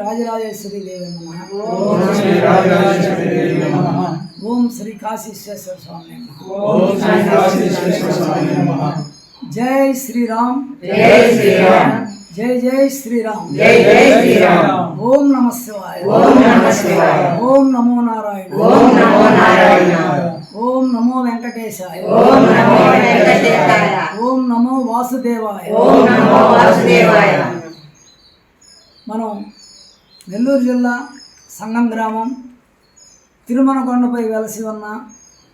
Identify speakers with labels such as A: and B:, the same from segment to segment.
A: రాజరాజేశ్వరి దేవి నమః
B: ఓం శ్రీ రాజరాజేశ్వరి నమః
A: ఓం శ్రీ కాశీశ్వేశ్వర స్వామి నమః
B: ఓం శ్రీ కాశీశ్వర స్వామి నమః
A: జై శ్రీరామ్
C: జై శ్రీరామ్
A: జై జై శ్రీరామ్
C: జై జై శ్రీరామ్
A: ఓం నమ శివాయ
C: ఓం నమ శివాయ
A: ఓం నమో నారాయణ
C: ఓం నమో నారాయణ
A: ఓం నమో వెంకటేశాయ
C: ఓం నమో వెంకటేశాయ
A: ఓం నమో వాసుదేవాయ
C: ఓం నమో వాసుదేవాయ
A: మనం నెల్లూరు జిల్లా సంగం గ్రామం తిరుమల కొండపై వెలసి ఉన్న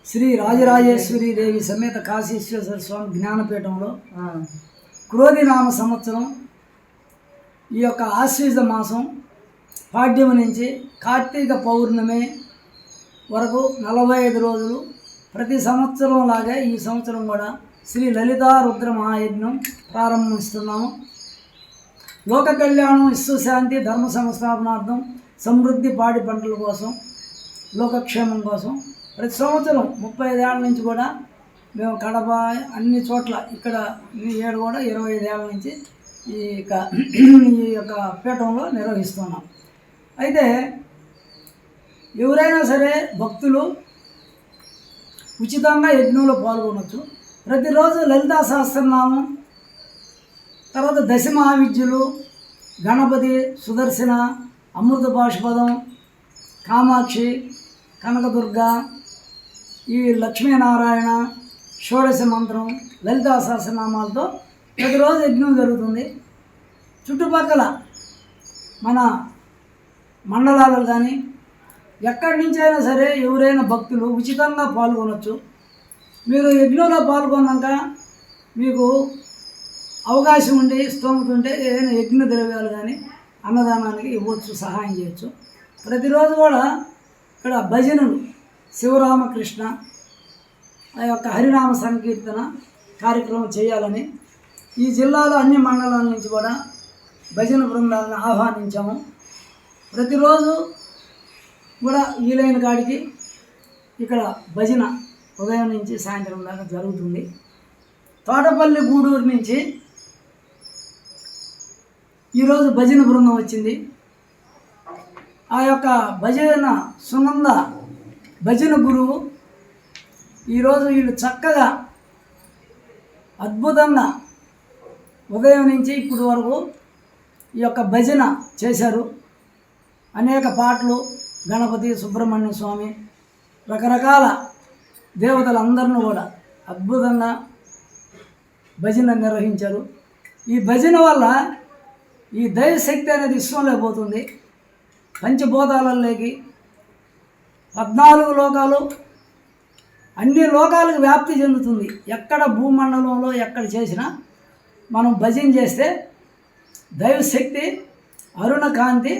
A: శ్రీ రాజరాజేశ్వరి దేవి సమేత కాశీశ్వర స్వామి జ్ఞానపీఠంలో క్రోధి నామ సంవత్సరం ఈ యొక్క ఆశ్వీజ మాసం పాడ్యము నుంచి కార్తీక పౌర్ణమి వరకు నలభై ఐదు రోజులు ప్రతి సంవత్సరం లాగే ఈ సంవత్సరం కూడా శ్రీ లలితా రుద్ర మహాయజ్ఞం ప్రారంభిస్తున్నాము. లోక కళ్యాణం విశ్వశాంతి ధర్మ సంస్థాపనార్థం సమృద్ధి పాడి పంటల కోసం లోకక్షేమం కోసం ప్రతి సంవత్సరం ముప్పై ఐదేళ్ళ నుంచి కూడా మేము కడప అన్ని చోట్ల ఇక్కడ ఈ ఏడు కూడా ఇరవై ఐదేళ్ళ నుంచి ఈ యొక్క ఈ యొక్క పీఠంలో నిర్వహిస్తున్నాం. అయితే ఎవరైనా సరే భక్తులు ఉచితంగా యజ్ఞంలో పాల్గొనవచ్చు ప్రతిరోజు లలితా సహస్రనామం తర్వాత దశ మహావిద్యులు గణపతి సుదర్శన అమృత పాశుపదం కామాక్షి కనకదుర్గ ఈ లక్ష్మీనారాయణ షోడశ మంత్రం లలితా సహస్రనామాలతో ప్రతిరోజు యజ్ఞం జరుగుతుంది. చుట్టుపక్కల మన మండలాలు కానీ ఎక్కడి నుంచైనా సరే ఎవరైనా భక్తులు ఉచితంగా పాల్గొనవచ్చు మీరు యజ్ఞంలో పాల్గొన్నాక మీకు అవకాశం ఉండి స్తోమత ఉంటే ఏదైనా యజ్ఞ ద్రవ్యాలు కానీ అన్నదానానికి ఇవ్వచ్చు సహాయం చేయొచ్చు. ప్రతిరోజు కూడా ఇక్కడ భజనలు శివరామకృష్ణ ఆ యొక్క హరినామ సంకీర్తన కార్యక్రమం చేయాలని ఈ జిల్లాలో అన్ని మండలాల నుంచి కూడా భజన బృందాలను ఆహ్వానించాము. ప్రతిరోజు కూడా వీలైన కాడికి ఇక్కడ భజన ఉదయం నుంచి సాయంత్రం దాకా జరుగుతుంది. తోటపల్లి గూడూరు నుంచి ఈరోజు భజన బృందం వచ్చింది. ఆ యొక్క భజన సునంద భజన గురువు ఈరోజు వీళ్ళు చక్కగా అద్భుతంగా ఉదయం నుంచి ఇప్పుడు వరకు ఈ యొక్క భజన చేశారు. అనేక పాటలు గణపతి సుబ్రహ్మణ్య స్వామి రకరకాల దేవతలందరినీ కూడా అద్భుతంగా భజన నిర్వహించారు. ఈ భజన వల్ల ఈ దైవశక్తి అనేది విశ్వంలో పోతుంది. పంచభూతాలలోకి పద్నాలుగు లోకాలు అన్ని లోకాలకు వ్యాప్తి చెందుతుంది. ఎక్కడ భూమండలంలో ఎక్కడ చేసినా మనం భజన చేస్తే దైవశక్తి అరుణ కాంతి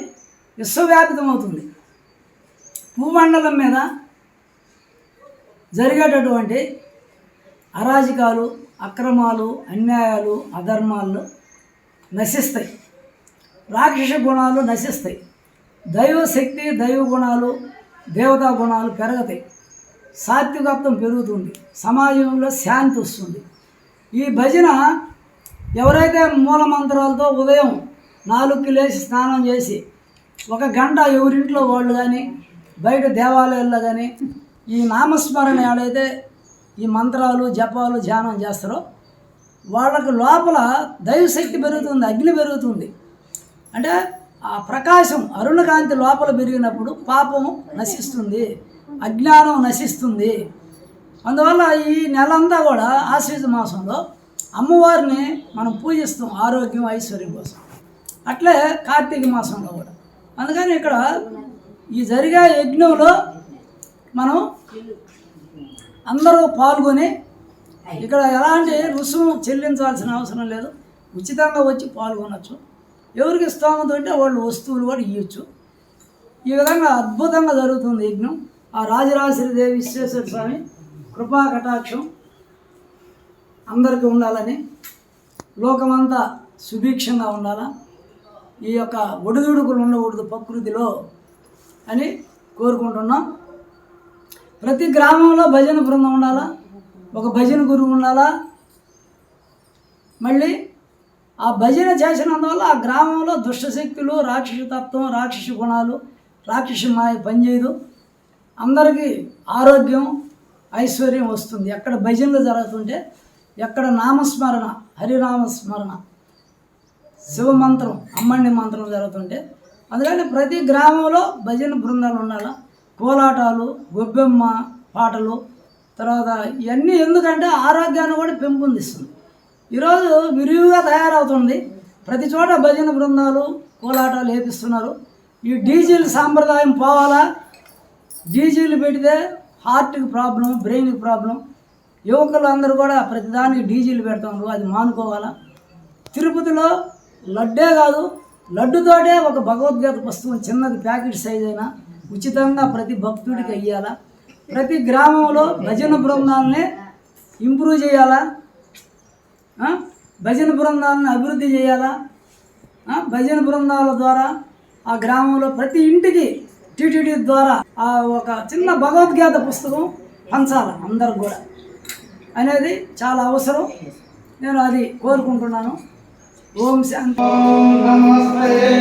A: విశ్వవ్యాపితమవుతుంది. భూమండలం మీద జరిగేటటువంటి అరాజకాలు అక్రమాలు అన్యాయాలు అధర్మాలు నశిస్తాయి. రాక్షస గుణాలు నశిస్తాయి. దైవశక్తి దైవ గుణాలు దేవతా గుణాలు పెరుగుతాయి. సాత్వికత్వం పెరుగుతుంది. సమాజంలో శాంతి వస్తుంది. ఈ భజన ఎవరైతే మూల మంత్రాలతో ఉదయం నాలుగుకి లేచి స్నానం చేసి ఒక గంట ఎవరింట్లో వాళ్ళు కానీ బయట దేవాలయాల్లో కానీ ఈ నామస్మరణ ఏడైతే ఈ మంత్రాలు జపాలు ధ్యానం చేస్తారో వాళ్ళకు లోపల దైవశక్తి పెరుగుతుంది అగ్ని పెరుగుతుంది. అంటే ఆ ప్రకాశం అరుణకాంతి లోపల పెరిగినప్పుడు పాపం నశిస్తుంది అజ్ఞానం నశిస్తుంది. అందువల్ల ఈ నెలంతా కూడా ఆశ్వీజ మాసంలో అమ్మవారిని మనం పూజిస్తాం ఆరోగ్యం ఐశ్వర్యం కోసం. అట్లే కార్తీక మాసంలో కూడా. అందుకని ఇక్కడ ఈ జరిగే యజ్ఞంలో మనం అందరూ పాల్గొని ఇక్కడ ఎలాంటి రుసుము చెల్లించాల్సిన అవసరం లేదు. ఉచితంగా వచ్చి పాల్గొనవచ్చు ఎవరికి స్తోమత ఉంటే వాళ్ళు వస్తువులు కూడా ఇవ్వచ్చు ఈ విధంగా అద్భుతంగా జరుగుతుంది యజ్ఞం. ఆ రాజరాజశ్రీ దేవి విశ్వేశ్వర స్వామి కృపా కటాక్షం అందరికీ ఉండాలని లోకమంతా సుభిక్షంగా ఉండాలా ఈ యొక్క ఒడిదుడుకులు ఉండకూడదు ప్రకృతిలో అని కోరుకుంటున్నాం. ప్రతి గ్రామంలో భజన బృందం ఉండాలా ఒక భజన గురువు ఉండాలా మళ్ళీ ఆ భజన చేసినందువల్ల ఆ గ్రామంలో దుష్టశక్తులు రాక్షసు తత్వం రాక్షసు గుణాలు రాక్షసు మాయ పనిచేయదు. అందరికీ ఆరోగ్యం ఐశ్వర్యం వస్తుంది. ఎక్కడ భజనలు జరుగుతుంటే ఎక్కడ నామస్మరణ హరినామస్మరణ శివమంత్రం అమ్మణి మంత్రం జరుగుతుంటే అందుకని ప్రతి గ్రామంలో భజన బృందాలు ఉండాలి. కోలాటాలు గొబ్బెమ్మ పాటలు తర్వాత ఇవన్నీ ఎందుకంటే ఆరోగ్యాన్ని కూడా పెంపొందిస్తుంది. ఈరోజు విరివిగా తయారవుతుంది. ప్రతి చోట భజన బృందాలు కోలాటాలు వేపిస్తున్నారు ఈ డీజిల్ సాంప్రదాయం పోవాలా? డీజిల్ పెడితే హార్ట్కి ప్రాబ్లం బ్రెయిన్కి ప్రాబ్లం యువకులు అందరూ కూడా ప్రతిదానికి డీజిల్ పెడుతున్నారు అది మానుకోవాలా? తిరుపతిలో లడ్డే కాదు లడ్డుతోటే ఒక భగవద్గీత పుస్తకం చిన్నది ప్యాకెట్ సైజ్ అయినా ఉచితంగా ప్రతి భక్తుడికి అయ్యాలా. ప్రతి గ్రామంలో భజన బృందాలని ఇంప్రూవ్ చేయాలా? భజన బృందాలను అభివృద్ధి చేయాలా? భజన బృందాల ద్వారా ఆ గ్రామంలో ప్రతి ఇంటికి టీటీడీ ద్వారా ఆ ఒక చిన్న భగవద్గీత పుస్తకం పంచాలి అందరికి కూడా. అనేది చాలా అవసరం. నేను అది కోరుకుంటున్నాను. ఓం శాంతి.
B: నమస్తే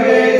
B: Amen.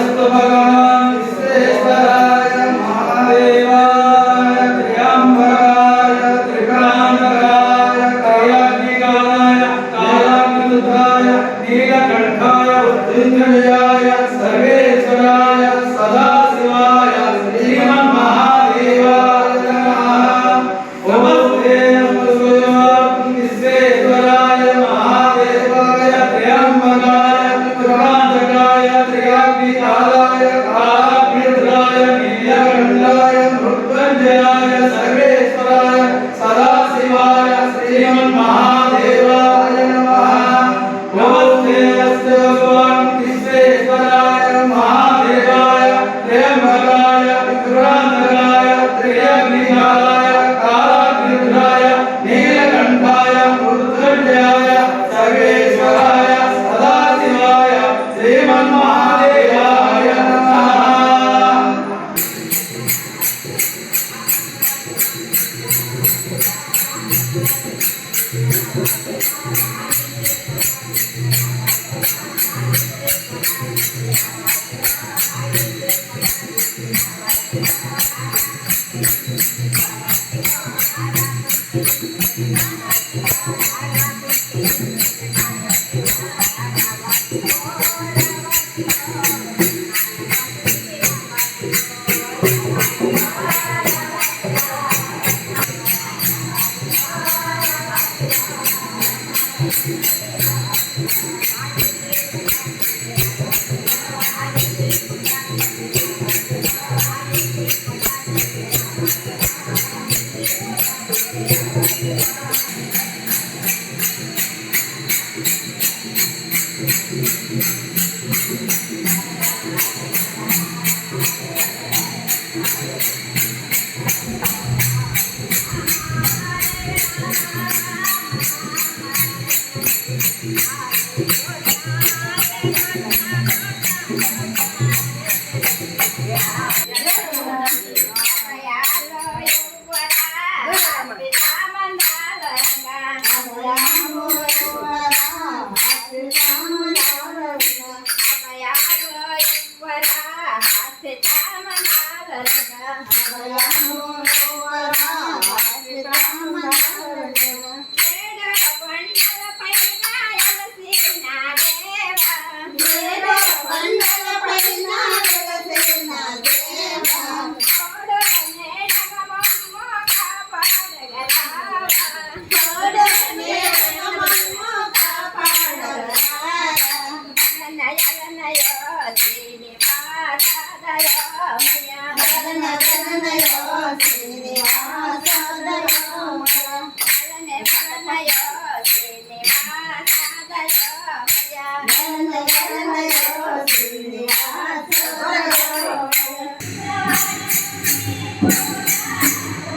B: నమస్తే पिता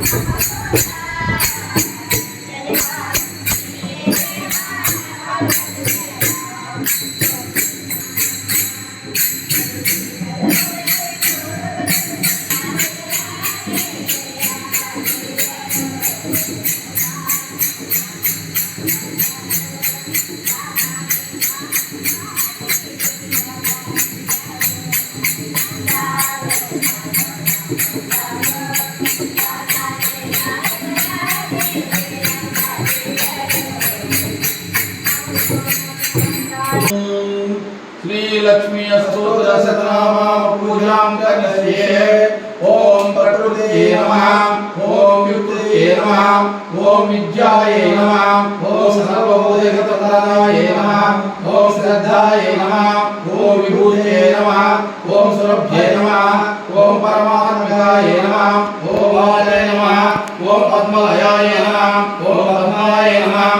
B: Thank you.
D: श्रीलक्ष्मी स्तोत्र शतनाम पूजां करिष्ये ॐ प्रकृते नमः ॐ विकृते नमः ॐ विद्याय नमः ॐ सर्वभूतगतपदाय नमः ॐ श्रद्धाय नमः ॐ विभूते नमः ॐ सुरभ्ये नमः ॐ परमात्मकाय नमः ॐ बालाय नमः ॐ पद्मलयाय नमः ॐ पद्माय नमः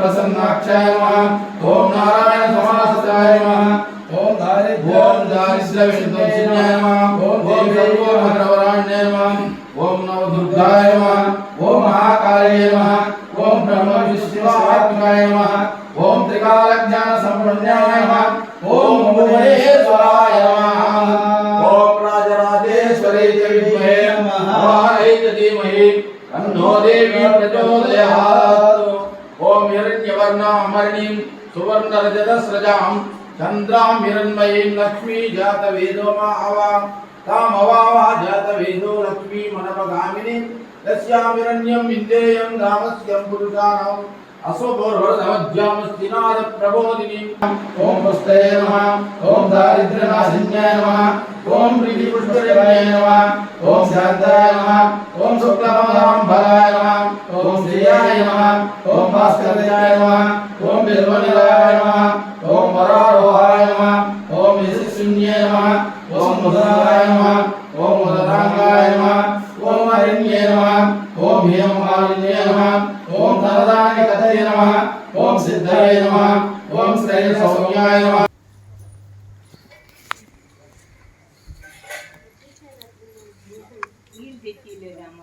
D: प्रसन्नाक्षाय नमः। ओम नारायण समासताय नमः। ओम दारि ओम दारिद्र्य विनाशाय नमः। ओम देवी भगवान्य नमः। ओम नव दुर्गाय नमः। ओम महाकाय नमः। ओम ब्रह्म विष्णु आत्माय नमः। हिरण्यवर्णामरणीं सुवर्णरजतस्रजां चन्द्रां हिरण्मयीं लक्ष्मी जातवेदो माहवा तामवावा जातवेदो लक्ष्मी मनपगामिनीं यस्यामिरण्यं विन्देयं रामस्यं पुरुषाणाम् अश्वपूर्वमध्यामस्तिनाद प्रबोधिनीं ॐ पुष्टे नमः ॐ दारिद्र्यनाशिन्याय नमः ॐ प्रीतिपुष्पजन्याय नमः ॐ शान्ताय नमः ॐ शुक्लमदाम्बराय नमः ఓం శ్రీయాయ నమ ఓం భాస్కరాయ నమ ఓం బిల్వనే